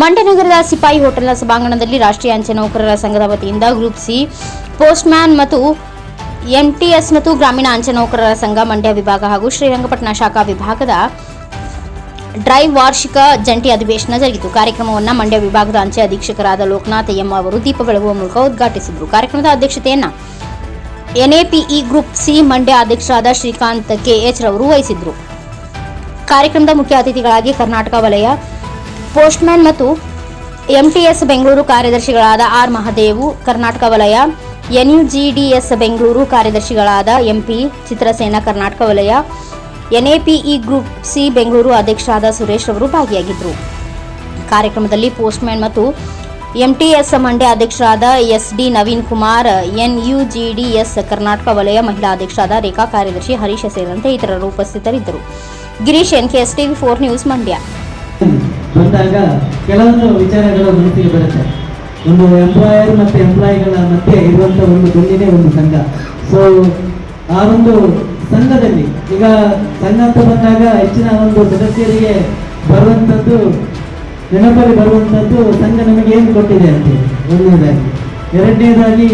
ಮಂಡ್ಯ ನಗರದ ಸಿಪಾಯಿ ಹೋಟೆಲ್ನ ಸಭಾಂಗಣದಲ್ಲಿ ರಾಷ್ಟ್ರೀಯ ಅಂಚೆ ನೌಕರರ ಸಂಘದ ವತಿಯಿಂದ ಗ್ರೂಪ್ ಸಿ, ಪೋಸ್ಟ್ಮ್ಯಾನ್ ಮತ್ತು ಎಂಟಿಎಸ್ ಮತ್ತು ಗ್ರಾಮೀಣ ಅಂಚೆ ನೌಕರರ ಸಂಘ, ಮಂಡ್ಯ ವಿಭಾಗ ಹಾಗೂ ಶ್ರೀರಂಗಪಟ್ಟಣ ಶಾಖಾ ವಿಭಾಗದ ಡ್ರೈವ್ ವಾರ್ಷಿಕ ಜಂಟಿ ಅಧಿವೇಶನ ಜರುಗಿತು. ಕಾರ್ಯಕ್ರಮವನ್ನು ಮಂಡ್ಯ ವಿಭಾಗದ ಅಂಚೆ ಅಧೀಕ್ಷಕರಾದ ಲೋಕನಾಥ್ ಎಂ ಅವರು ದೀಪ ಬೆಳಗುವ ಮೂಲಕ ಉದ್ಘಾಟಿಸಿದರು. ಕಾರ್ಯಕ್ರಮದ ಅಧ್ಯಕ್ಷತೆಯನ್ನು ಎನ್ಎಪಿಇ ಗ್ರೂಪ್ ಸಿ ಮಂಡ್ಯ ಅಧ್ಯಕ್ಷರಾದ ಶ್ರೀಕಾಂತ್ ಕೆಎಚ್ ರವರು ವಹಿಸಿದ್ರು ಕಾರ್ಯಕ್ರಮದ ಮುಖ್ಯ ಅತಿಥಿಗಳಾಗಿ ಕರ್ನಾಟಕ ವಲಯ ಪೋಸ್ಟ್ಮ್ಯಾನ್ ಮತ್ತು ಎಂಟಿಎಸ್ ಬೆಂಗಳೂರು ಕಾರ್ಯದರ್ಶಿಗಳಾದ ಆರ್ ಮಹದೇವು, ಕರ್ನಾಟಕ ವಲಯ, ಎನ್ಯುಜಿಡಿಎಸ್ ಬೆಂಗಳೂರು ಕಾರ್ಯದರ್ಶಿಗಳಾದ ಎಂಪಿ ಚಿತ್ರಸೇನ, ಕರ್ನಾಟಕ ವಲಯ, ಎನ್ಎಪಿಇ ಗ್ರೂಪ್ ಸಿ ಬೆಂಗಳೂರು ಅಧ್ಯಕ್ಷರಾದ ಸುರೇಶ್ ಅವರು ಭಾಗಿಯಾಗಿದ್ದರು. ಕಾರ್ಯಕ್ರಮದಲ್ಲಿ ಪೋಸ್ಟ್ಮ್ಯಾನ್ ಮತ್ತು ಎಂಟಿಎಸ್ ಮಂಡ್ಯ ಅಧ್ಯಕ್ಷರಾದ S D Naveen Kumar, NUJDS Karnataka ವಲಯ ಮಹಿಳಾ ಅಧ್ಯಕ್ಷರಾದ ರೇಖಾ ಕಾರ್ಯದರ್ಶಿ ಹರೀಶ ಸೇರಿದಂತೆ ಇತರರು ಉಪಸ್ಥಿತರಿದ್ದರು. Girish NKS TV four news Mandya. ಬಂದಾಗ ಕೆಲವೊಂದು ವಿಚಾರಗಳು ಮನಸ್ಸಿಗೆ ಬರುತ್ತೆ. ಒಂದು ಎಂಪ್ಲಾಯರ್ ಮತ್ತು ಎಂಪ್ಲಾಯಿಗಳ ಮಧ್ಯೆ ಇರುವಂಥ ಒಂದು ಗುಂಡಿನೇ ಒಂದು ಸಂಘ. ಸೊ ಆ ಒಂದು ಸಂಘದಲ್ಲಿ ಈಗ ಸಂಘ ಅಂತ ಬಂದಾಗ ಹೆಚ್ಚಿನ ಒಂದು ಸದಸ್ಯರಿಗೆ ಬರುವಂಥದ್ದು ನೆನಪಲ್ಲಿ ಬರುವಂಥದ್ದು ಸಂಘ ನಮಗೆ ಏನು ಕೊಟ್ಟಿದೆ ಅಂತೇಳಿ ಒಂದನೇದಾಗಿ. ಎರಡನೇದಾಗಿ,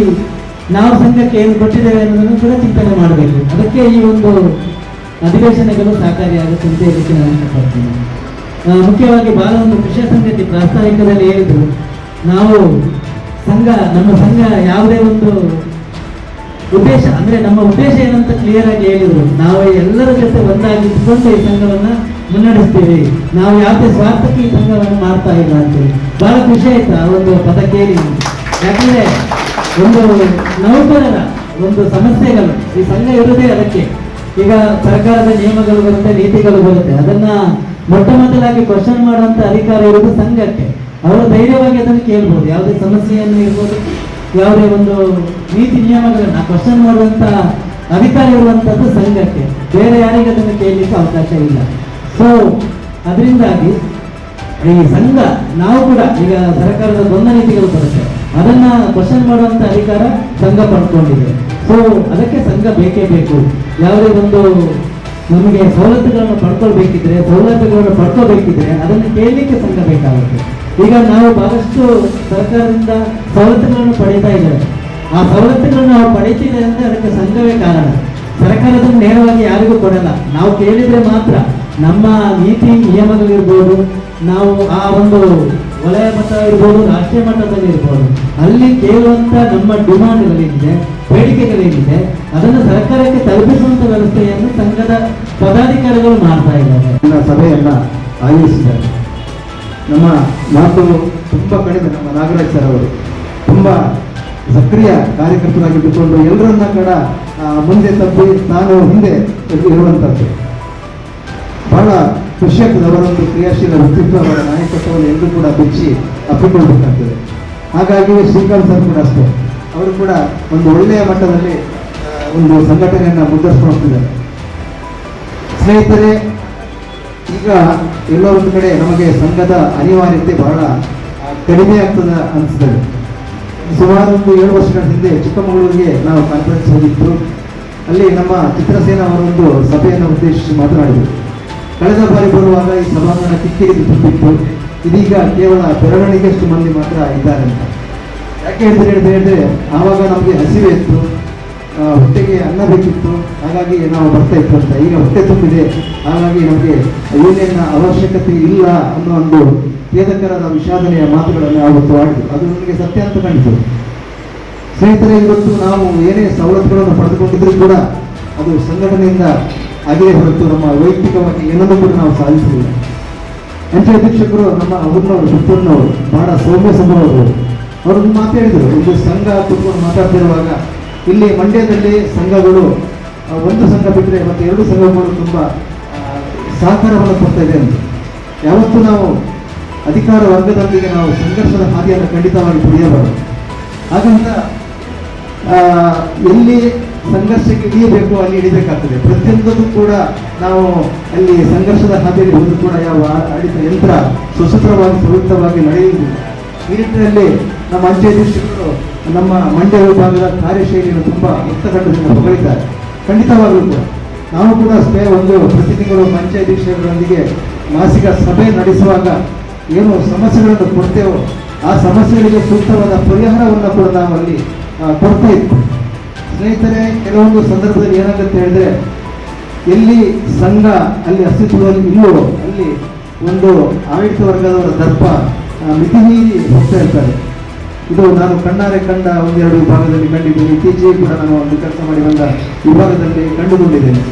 ನಾವು ಸಂಘಕ್ಕೆ ಏನು ಕೊಟ್ಟಿದ್ದೇವೆ ಅನ್ನೋದನ್ನು ಕೂಡ ಚಿಂತನೆ ಮಾಡಬೇಕು. ಅದಕ್ಕೆ ಈ ಒಂದು ಅಧಿವೇಶನಗಳು ಸಹಕಾರಿಯಾಗುತ್ತೆ ಅಂತ ಹೇಳಲಿಕ್ಕೆ ನಾನು ಇಷ್ಟಪಡ್ತೀನಿ. ಮುಖ್ಯವಾಗಿ ಬಹಳ ಒಂದು ವಿಷಯ ಸಂಗತಿ ಪ್ರಾಸ್ತಾವಿಕದಲ್ಲಿ ಹೇಳಿದ್ರು. ನಾವು ಸಂಘ, ನಮ್ಮ ಸಂಘ ಯಾವುದೇ ಒಂದು ಉದ್ದೇಶ, ಅಂದ್ರೆ ನಮ್ಮ ಉದ್ದೇಶ ಏನಂತ ಕ್ಲಿಯರ್ ಆಗಿ ಹೇಳಿದ್ರು. ನಾವು ಎಲ್ಲರ ಜೊತೆ ಒಂದಾಗಿ ಇಟ್ಕೊಂಡು ಈ ಸಂಘವನ್ನ ಮುನ್ನಡೆಸ್ತೀವಿ. ನಾವು ಯಾವುದೇ ಸ್ವಾರ್ಥಕ್ಕೆ ಈ ಸಂಘವನ್ನು ಮಾಡ್ತಾ ಇಲ್ಲ ಅಂತೇಳಿ ಬಹಳ ಖುಷಿ ಆಯ್ತು ಆ ಒಂದು ಪದ ಕೇಳಿ. ಯಾಕಂದ್ರೆ ಒಂದು ನೌಕರರ ಒಂದು ಸಮಸ್ಯೆಗಳು ಈ ಸಂಘ ಇರುವುದೇ ಅದಕ್ಕೆ. ಈಗ ಸರ್ಕಾರದ ನಿಯಮಗಳು ಬರುತ್ತೆ, ನೀತಿಗಳು ಬರುತ್ತೆ. ಅದನ್ನ ಮೊಟ್ಟ ಮೊದಲಾಗಿ ಕ್ವಶನ್ ಮಾಡುವಂತ ಅಧಿಕಾರ ಇರುವುದು ಸಂಘಕ್ಕೆ. ಅವರು ಧೈರ್ಯವಾಗಿ ಅದನ್ನು ಕೇಳ್ಬೋದು. ಯಾವುದೇ ಸಮಸ್ಯೆಯನ್ನು ಇರ್ಬೋದು, ಯಾವುದೇ ಒಂದು ನೀತಿ ನಿಯಮಗಳನ್ನ ಕ್ವಶನ್ ಮಾಡುವಂತ ಅಧಿಕಾರ ಇರುವಂತದ್ದು ಸಂಘಕ್ಕೆ. ಬೇರೆ ಯಾರಿಗೆ ಅದನ್ನು ಕೇಳಲಿಕ್ಕೆ ಅವಕಾಶ ಇಲ್ಲ. ಸೊ ಅದರಿಂದಾಗಿ ಈ ಸಂಘ, ನಾವು ಕೂಡ, ಈಗ ಸರ್ಕಾರದ ದ್ವಂದ್ವ ನೀತಿಗಳು ಬರುತ್ತೆ. ಅದನ್ನ ಕ್ವಶನ್ ಮಾಡುವಂತ ಅಧಿಕಾರ ಸಂಘ ಪಡ್ಕೊಂಡಿದೆ. ಸೊ ಅದಕ್ಕೆ ಸಂಘ ಬೇಕೇ ಬೇಕು. ಯಾವುದೇ ಒಂದು ನಮಗೆ ಸವಲತ್ತುಗಳನ್ನು ಪಡ್ಕೊಳ್ಬೇಕಿದ್ರೆ ಸೌಲಭ್ಯಗಳನ್ನು ಪಡ್ಕೋಬೇಕಿದ್ರೆ ಅದನ್ನು ಕೇಳಲಿಕ್ಕೆ ಸಂಘ ಈಗ ನಾವು ಬಹಳಷ್ಟು ಸರ್ಕಾರದಿಂದ ಸವಲತ್ತುಗಳನ್ನು ಪಡೀತಾ ಇದ್ದೇವೆ. ಆ ಸವಲತ್ತುಗಳನ್ನು ನಾವು ಪಡೀತೀವಿ ಅಂದರೆ ಅದಕ್ಕೆ ಸಂಘವೇ ಕಾರಣ. ಸರ್ಕಾರದನ್ನು ನೇರವಾಗಿ ಯಾರಿಗೂ ಕೊಡಲ್ಲ. ನಾವು ಕೇಳಿದರೆ ಮಾತ್ರ ನಮ್ಮ ನೀತಿ ನಿಯಮಗಳಿರ್ಬೋದು, ನಾವು ಆ ಒಂದು ವಲಯ ಮಟ್ಟ ಇರ್ಬೋದು ರಾಷ್ಟ್ರೀಯ ಮಟ್ಟದಲ್ಲಿ ಇರ್ಬೋದು ಅಲ್ಲಿ ಕೇಳುವಂಥ ನಮ್ಮ ಡಿಮಾಂಡ್ಗಳೇನಿದೆ ಬೇಡಿಕೆಗಳೇನಿದೆ, ಅದನ್ನು ಸರ್ಕಾರಕ್ಕೆ ತಲುಪಿಸುವಂತ ವ್ಯವಸ್ಥೆಯನ್ನು ಸಂಘದ ಪದಾಧಿಕಾರಿಗಳು ಮಾಡ್ತಾ ಇದ್ದಾರೆ. ಸಭೆಯನ್ನ ಆಯೋಜಿಸಿದ್ದಾರೆ. ನಮ್ಮ ಮಾತು ತುಂಬ ಕಡಿಮೆ, ನಮ್ಮ ನಾಗರಾಜ್ ಸರ್ ಅವರು ತುಂಬ ಸಕ್ರಿಯ ಕಾರ್ಯಕರ್ತರಾಗಿ ಬಿಟ್ಟುಕೊಂಡು ಎಲ್ಲರನ್ನ ಕೂಡ ಮುಂದೆ ತಪ್ಪಿ ನಾನು ಹಿಂದೆ ಇರುವಂತದ್ದು ಬಹಳ ಖುಷಿಯಾಗ್ತದೆ ಅವರೊಂದು ಕ್ರಿಯಾಶೀಲ ವ್ಯಕ್ತಿತ್ವ, ಅವರ ನಾಯಕತ್ವವನ್ನು ಎಲ್ಲರೂ ಕೂಡ ಬಿಚ್ಚಿ ಅಪ್ಪಿಕೊಳ್ಬೇಕಾಗ್ತದೆ. ಹಾಗಾಗಿ ಶ್ರೀಕಾಂತ್ ಸರ್ ಕೂಡ ಅಷ್ಟೇ. ಅವರು ಕೂಡ ಒಂದು ಒಳ್ಳೆಯ ಮಟ್ಟದಲ್ಲಿ ಒಂದು ಸಂಘಟನೆಯನ್ನು ಮುನ್ನಡೆಸ್ಕೊಂಡು ಹೋಗ್ತಿದ್ದಾರೆ. ಸ್ನೇಹಿತರೆ, ಈಗ ಎಲ್ಲೋ ಒಂದು ಕಡೆ ನಮಗೆ ಸಂಘದ ಅನಿವಾರ್ಯತೆ ಬಹಳ ಕಡಿಮೆ ಆಗ್ತದೆ ಅನಿಸ್ತದೆ ಸುಮಾರು ಒಂದು ಏಳು ವರ್ಷಗಳ ಹಿಂದೆ ಚಿಕ್ಕಮಗಳೂರಿಗೆ ನಾವು ಕಾನ್ಫರೆನ್ಸ್ ಹೋಗಿತ್ತು ಅಲ್ಲಿ ನಮ್ಮ ಚಿತ್ರಸೇನ ಅವರೊಂದು ಸಭೆಯನ್ನು ಉದ್ದೇಶಿಸಿ ಮಾತನಾಡಿದರು. ಕಳೆದ ಬಾರಿ ಬರುವಾಗ ಈ ಸಭಾಂಗಣ ಕಿಕ್ಕಿರಿದು ತುಂಬಿತ್ತು ಇದೀಗ ಕೇವಲ ಬೆರವಣಿಗೆಯಷ್ಟು ಮಂದಿ ಮಾತ್ರ ಇದ್ದಾರೆ ಅಂತ. ಯಾಕೆ ಹೇಳಿದ್ರೆ ಹೇಳಿದ್ರೆ ಆವಾಗ ನಮಗೆ ಹಸಿವೆ ಇತ್ತು ಹೊಟ್ಟೆಗೆ ಅನ್ನ ಬೇಕಿತ್ತು, ಹಾಗಾಗಿ ನಾವು ಬರ್ತಾ ಇತ್ತು ಅಂತ. ಈಗ ಹೊಟ್ಟೆ ತುಂಬಿದೆ, ಹಾಗಾಗಿ ನಮಗೆ ಏನೇನು ಅವಶ್ಯಕತೆ ಇಲ್ಲ ಅನ್ನೋ ಒಂದು ಖೇದಕರದ ವಿಷಾದನೆಯ ಮಾತುಗಳನ್ನು ಆವತ್ತು ಆಡಿದ್ರು. ಅದು ನಮಗೆ ಸತ್ಯ ಅಂತ ಕಾಣಿತು. ಸ್ನೇಹಿತರೆ, ಇವತ್ತು ನಾವು ಏನೇ ಸವಲತ್ತುಗಳನ್ನು ಪಡೆದುಕೊಂಡಿದ್ರು ಕೂಡ ಅದು ಸಂಘಟನೆಯಿಂದ ಆಗಿದೆ ಹೊರತು ನಮ್ಮ ವೈಯಕ್ತಿಕವಾಗಿ ಏನನ್ನೂ ಕೂಡ ನಾವು ಸಾಧಿಸಲಿಲ್ಲ. ಅಂಚೆ ಅಧೀಕ್ಷಕರು ನಮ್ಮ ಅವ್ರನ್ನವರು ಪುತ್ತೂರಿನವರು ಬಹಳ ಸೌಮ್ಯ ಸ್ವಭಾವದವರು ಅವರು ಮಾತಾಡಿದರು ಒಂದು ಸಂಘ ಕುತ್ಕೊಂಡು ಮಾತಾಡ್ತಿರುವಾಗ ಇಲ್ಲಿ ಮಂಡ್ಯದಲ್ಲಿ ಸಂಘಗಳು ಒಂದು ಸಂಘ ಬಿಟ್ಟರೆ ಮತ್ತು ಎರಡು ಸಂಘಗಳು ತುಂಬ ಸಹಕಾರವನ್ನು ಕೊಡ್ತಾ ಇದೆ ಅಂತ. ಯಾವತ್ತೂ ನಾವು ಅಧಿಕಾರ ವರ್ಗದೊಂದಿಗೆ ನಾವು ಸಂಘರ್ಷದ ಹಾದಿಯನ್ನು ಖಂಡಿತವಾಗಿ ತುಳಿಯಬಾರದು ಹಾಗಂತ ಎಲ್ಲಿ ಸಂಘರ್ಷಕ್ಕೆ ಇಳಿಯಬೇಕು ಅಲ್ಲಿ ಇಳಿಬೇಕಾಗ್ತದೆ ಪ್ರತಿಯೊಂದಕ್ಕೂ ಕೂಡ ನಾವು ಅಲ್ಲಿ ಸಂಘರ್ಷದ ಹಾದಿಯಲ್ಲಿ ಹೋದರೂ ಕೂಡ ಯಾವ ಆಡಿತ ಯಂತ್ರ ಸುಸೂತ್ರವಾಗಿ ಸುರಕ್ಷಿತವಾಗಿ ನಡೆಯುವುದಿಲ್ಲ. ಈ ನಿಟ್ಟಿನಲ್ಲಿ ನಮ್ಮ ಅಂಚೆ ಅಧ್ಯಕ್ಷರು ನಮ್ಮ ಮಂಡ್ಯ ವಿಭಾಗದ ಕಾರ್ಯಶೈಲಿಯನ್ನು ತುಂಬ ಮುಕ್ತಖಂಡದಿಂದ ಹೊಗಳಿದ್ದಾರೆ. ಖಂಡಿತವಾಗಲೂ ಕೂಡ ನಾವು ಕೂಡ ಅಷ್ಟೇ ಒಂದು ಪ್ರತಿ ತಿಂಗಳು ಪಂಚಾಯತ್ ಅಧೀಕ್ಷಕರೊಂದಿಗೆ ಮಾಸಿಕ ಸಭೆ ನಡೆಸುವಾಗ ಏನು ಸಮಸ್ಯೆಗಳನ್ನು ಕೊಡ್ತೇವೋ ಆ ಸಮಸ್ಯೆಗಳಿಗೆ ಸೂಕ್ತವಾದ ಪರಿಹಾರವನ್ನು ಕೂಡ ನಾವು ಅಲ್ಲಿ ಕೊಡ್ತಾ ಇದ್ದೇವೆ ಸ್ನೇಹಿತರೆ ಕೆಲವೊಂದು ಸಂದರ್ಭದಲ್ಲಿ ಏನಾಗುತ್ತೆ ಹೇಳಿದ್ರೆ ಎಲ್ಲಿ ಸಂಘ ಅಲ್ಲಿ ಅಸ್ತಿತ್ವದಲ್ಲಿ ಇಲ್ಲವೋ ಅಲ್ಲಿ ಒಂದು ಆಡಳಿತ ವರ್ಗದವರ ದರ್ಪ ಆ, ಮಿತಿ ಮೀರಿ ಹೋಗ್ತಾ ಇರ್ತಾರೆ ಇದು ನಾನು ಕಣ್ಣಾರೆ ಕಂಡ ಒಂದೆರಡು ವಿಭಾಗದಲ್ಲಿ ಕಂಡಿದ್ದೇನೆ. ಇತ್ತೀಚೆಗೆ ಕೂಡ ನಾನು ಒಂದು ಕೆಲಸ ಮಾಡಿ ಬಂದ ವಿಭಾಗದಲ್ಲಿ ಕಂಡುಕೊಂಡಿದ್ದೇನೆ.